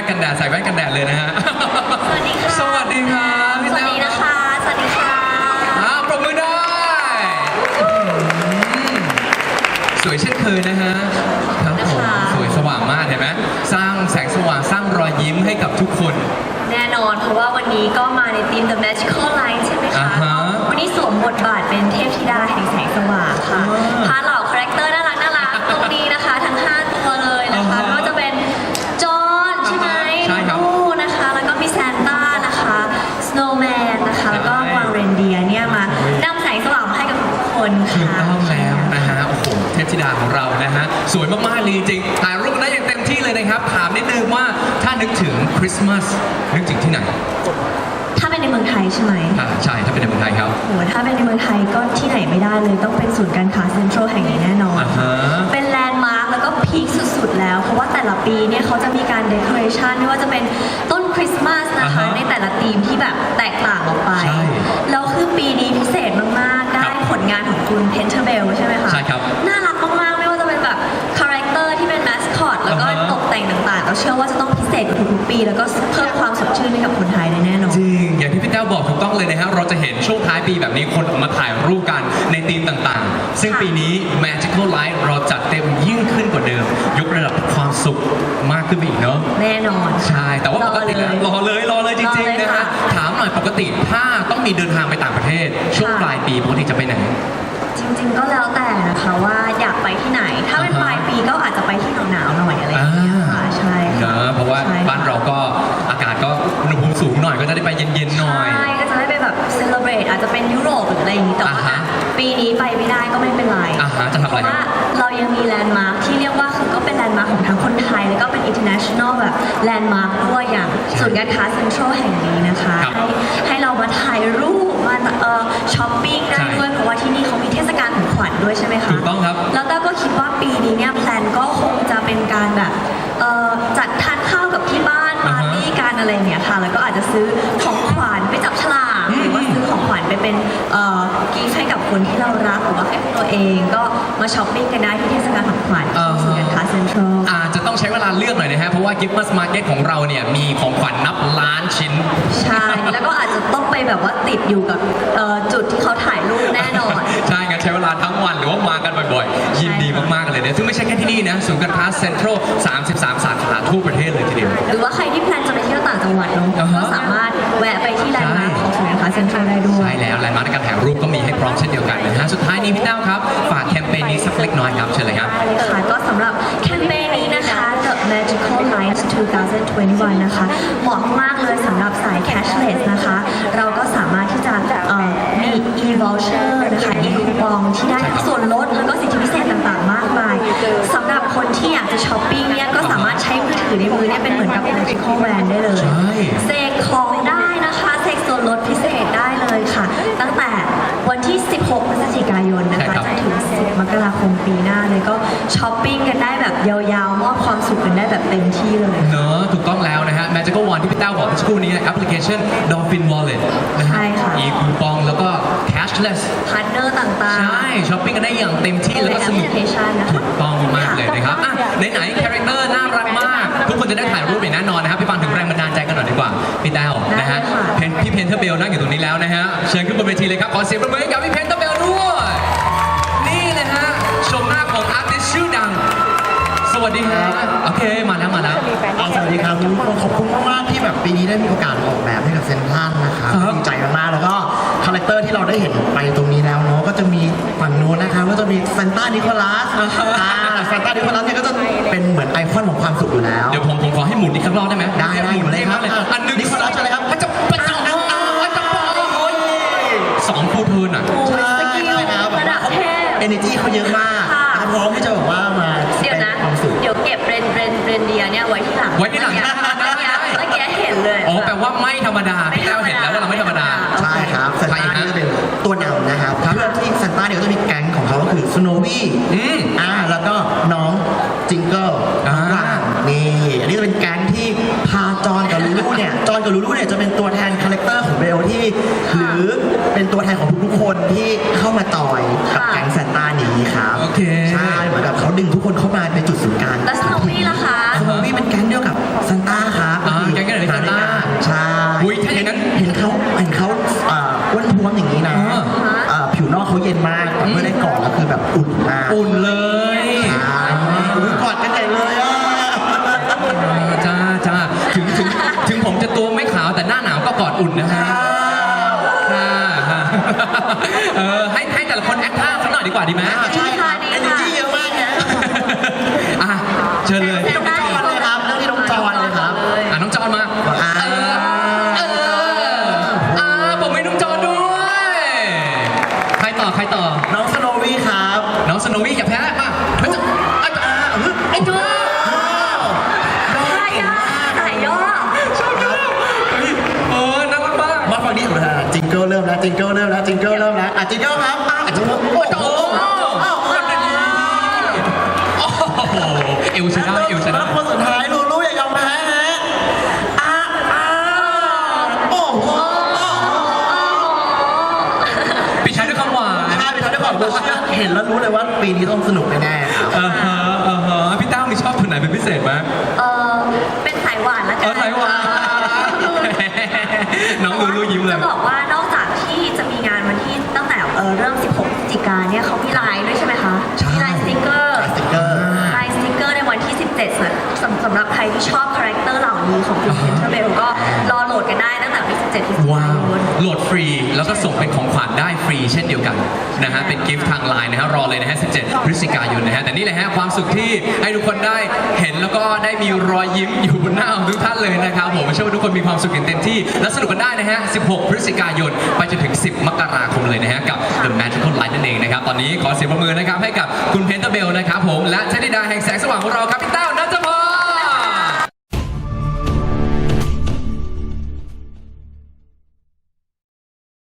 ว่นกันแดดใส่แว่นกันแดดเลยนะฮะ สวัสดีค่ะสวัสดีครับสพี่วัสแต้วดีนะคะสวัสดีค่ะอ่าปรบมือได้อื้อหือสวยเช่นเคยนะฮะครับผมนะคะสวยสว่างมากเห็นไหมสร้างแสงสว่างสร้างรอยยิ้มให้กับทุกคน แน่นอนเพราะว่าวันนี้ก็มาในทีม The Magical Light ใช่ไหมอ่าคะฮะวันนี้สวมบทบาทเป็นเทพธิดาแห่งแสงสว่างค่ะ อ่า พาเหล่าคาแรคเตอร์น่า มากๆเลยจริงๆถ่ายรูปได้อย่างเต็มที่เลยนะครับ ถามนิดนึงว่าถ้านึกถึงคริสต์มาสนึกถึงที่ไหนถ้าเป็นในเมืองไทยใช่ไหมอ่าใช่ถ้าเป็นในเมืองไทยครับ โหถ้าเป็นในเมืองไทยก็ที่ไหนไม่ได้เลยต้องเป็นศูนย์การค้าเซ็นทรัลแห่งนี้แน่นอน อ่าฮะ เป็นแลนด์มาร์คแล้วก็พีคสุดๆแล้ว เพราะว่าแต่ละปีเนี่ยเขาจะมีการเดคอเรชันไม่ว่าจะเป็นต้นคริสต์มาสนะอ่าคะฮะในแต่ละธีมที่แบบแตกต่างออกไปใช่แล้วคือปีนี้พิเศษมากๆ ได้ครับผลงานของคุณเพนเทอร์เบลใช่ไหมคะใช่ครับ น่ารักมากๆไม่ว่า ษกว่าทุกๆปี แล้วก็เพิ่มความสดชื่นให้กับคนไทยได้แน่นอน จริง อย่างที่พี่แต้วบอกถูกต้องเลยนะฮะ เราจะเห็นช่วงท้ายปีแบบนี้คนออกมาถ่ายรูปกันในธีมต่างๆ ซึ่งค่ะปีนี้ Magical Light เราจัดเต็มยิ่งขึ้นกว่าเดิม ยกระดับความสุขมากขึ้นไปอีกเนอะแน่นอนใช่ แต่ว่าปกติแล้วรอเลยรอเลยจริงรอเลยๆนะฮะค่ะถามหน่อยปกติถ้าต้องมีเดินทางไปต่างประเทศ ช่วงค่ะปลายปีปกติจะไปไหน จริงๆก็แล้วแต่นะคะว่าอยากไปที่ไหน ฮะจะทำเพอะไรราะครับว่าเรายังมีแลนด์มาร์คที่เรียกว่าคือก็เป็นแลนด์มาร์คของทั้งคนไทย แล้วก็เป็น international แบบแลนด์มาร์คด้วยอย่างศูนย์การค้าเซ็นทรัลแห่งนี้นะคะ ครับให้ให้เรามาถ่ายรูปมาเอ่อช้อปปิ้งได้ใช่ด้วยเพราะว่าที่นี่เขามีเทศกาลของขวัญด้วยใช่ไหมคะถูกต้องครับ แล้วต้าก็คิดว่าปีนี้เนี่ยแพลนก็คงจะเป็นการแบบเอ่อจัดทานข้าวกับที่บ้านอ่าปาฮะร์ตี้กันอะไรอย่างเงี้ยค่ะ แล้วก็อาจจะซื้อของขวัญไปจับฉลากอืมหรือว่าซื้อของขวัญไปเป็นเอ่อกีฟให้กับคนที่เรารัก หรือว่าให้ ตัวเองก็มาช้อปปิ้งกันได้ที่เทศกาลของขวัญอ่าที่ศูนย์การค้าเซ็นทรัล อาจจะต้องใช้เวลาเลือกหน่อยนะฮะ เพราะว่า Gift Must Market ของเราเนี่ย มีของขวัญนับล้านชิ้น ใช่ แล้วก็อาจจะต้องไปแบบว่าติดอยู่กับเอ่อจุดที่เขาถ่ายรูปแน่นอน ใช่งั้นใช้เวลาทั้งวันหรือว่ามากันบ่อยๆ ยินดีมากๆเลยเนี่ยซึ่งไม่ใช่แค่ที่นี่นะศูนย์การค้าเซ็นทรัล33 สาขาทั่วประเทศเลยทีเดียว หรือว่าใครที่แพลนจะไปเที่ยวต่างจังหวัดเนาะอ่าฮะก็สาม เซ็นทรัลได้ด้วย ใช่แล้วแลนด์มาร์คในการถ่ายรูปก็มีให้พร้อมเช่นเดียวกันนะฮะสุดท้ายนี้พี่แต้วครับ ฝากแคมเปญนี้สักเล็กน้อยครับเชิญเลยครับ ได้เลยค่ะก็สำหรับแคมเปญนี้นะคะ The Magical Light 2021 นะคะ เหมาะมากเลยสำหรับสาย cashless นะคะ เราก็สามารถที่จะเอ่อมี e-voucher นะคะ e-coupon ที่ได้ทั้งส่วนลดแล้วก็ ปีหน้าเลยก็ช้อปปิ้งกันได้แบบยาวๆ มอบความสุขกันได้แบบเต็มที่เลย เนอะถูกต้องแล้วนะฮะ Magical One ที่พี่แต้วบอกเมื่อสักครู่นี้แอปพลิเคชัน Dolphin Wallet นะฮะใช่ค่ะอีคูปองแล้วก็ cashless พาร์ทเนอร์ต่าง ใช่ ช้อปปิ้งกันได้อย่างเต็มที่แล้วก็สนุกในแอปพลิเคชันนะคะ ถูกต้องมากเลยนะครับอะไหนๆคาแรคเตอร์น่ารักมาก ทุกคนจะได้ถ่ายรูปอย่างแน่นอนนะครับไปฟังถึงแรงบันดาลใจกันหน่อยดีกว่า พี่แต้วนะฮะได้ค่ะ เพนพี่เพนเทอร์เบลนั่งอยู่ตรงนี้แล้วนะฮะ เชิญขึ้นบนเวทีเลยครับ ขอเสียงปรบมือให้กับพี่เพนเทอร์เบล วัสดีฮะโอเค มาแล้วมาแล้ว เอาสวัสดีครับขอบคุณมากๆที่แบบปีนี้ได้มีโอกาสออกแบบให้กับเซนทรัลนะครับครับดีใจมากๆแล้วก็คาแรคเตอร์ที่เราได้เห็นไปตรงนี้แล้วเนาะก็จะมีฝั่งนู้นนะครับก็จะมีซานต้านิโคลัสอ่าซานต้านิโคลัสเนี่ยก็จะเป็นเหมือนไอคอนของความสุขอยู่แล้ว เดี๋ยวผมผมขอให้หมุนอีกสักรอบได้ไหมได้ได้หมุนเลยครับอันหนึ่งนิโคลัสเชิญเลยครับมันจะมันจะมันจะมันจะสองคู่เทิร์นอะโอ้ยสกิลใช่ครับระดับเทพเอเนจีเขาเยอะมากค่ะนะครับพร้อมที่จะแบบว่ามา เดี๋ยวเป็นนะความสุขเดี๋ยวเก็บเรนเรนเรนเดียเนี่ยไว้ที่หลังไว้ที่หลัง เมื่อกี้เมื่อกี้เห็นเลย อ๋อแปลว่าไม่ธรรมดา พี่แต้วเห็นแล้วว่าเราไม่ธรรมดา็นมากแเมื่อได้กอดแล้วคือแบบอุ่นมากอุ่นเลยอ่าอุ๊ยกอดกันใหญ่เลยจ้าจ้าถึงถึงถึงผมจะตัวไม่ขาวแต่หน้าหนาวก็กอดอุ่นนะฮะค่ะค่ะเออให้ให้แต่ละคนแอคท่าสักหน่อยดีกว่าดีไหมใช่ อใครต่อ น้องสโนวี่ครับน้องสโนวี่อย่าแพ้มาเฮ้ยไอ้จอไอ้จอใช่อะสายย่อเออน่ารักมากมาฝั่งนี้อ่าจิงเกิลเริ่มแล้วจิงเกิลเริ่มแล้วจิงเกิลเริ่มแล้วอะจิงเกิลครับอะจิงเกิลโอ้โหโอ้โหเอวชนะเอวชนะแล้วคนสุ เห็นแล้วรู้เลยว่าปีนี้ต้องสนุกแน่ๆครับอ่าฮะอ่าฮะพี่ตั้มมีชอบคนไหนเป็นพิเศษไหมเออเป็นสายหวานละเอกัอสายหวานน้องลูลูยิ้มเลจะยบอกว่านอกจากที่จะมีงานวันที่ตั้งแต่เออเริ่ม 16พฤศจิกาเนี่ยเขามีไลน์ด้วยใช่ไหมคะใช่ มีไลน์สติ๊กเกอร์ สติ๊กเกอร์ ไลน์สติ๊กเกอร์ในวันที่ 17สำสำสำหรับใครที่ชอบคาแรคเตอร์เหล่านี้ของคุณเซนเตอร์เบลก็รอโหลดกันได้ตั้งแต่วันที่17พฤศจิว้ากายวน โหลดฟรี แล้วก็ส่งเป็นของขวัญได้ฟรี เช่นเดียวกันนะฮะเป็นกิฟต์ทางไลน์นะฮะรอเลยนะฮะ 17 พฤศจิกายนนะฮะแต่นี่แหละฮะความสุขที่ให้ทุกคนได้เห็นแล้วก็ได้มีรอยยิ้มอยู่บนหน้าของทุกท่านเลยนะครับผมเชื่อว่าทุกคนมีความสุขอย่างเต็มที่ และสนุกกันได้นะฮะ 16 พฤศจิกายน ไปจนถึง 10 มกราคมเลยนะฮะกับ The Magical Light นั่นเองนะครับตอนนี้ขอเสียงปรบมือนะครับให้กับคุณเพนเตอร์เบลนะครับผมและเทนนิดาแห่งแสงสว่างของเราครับ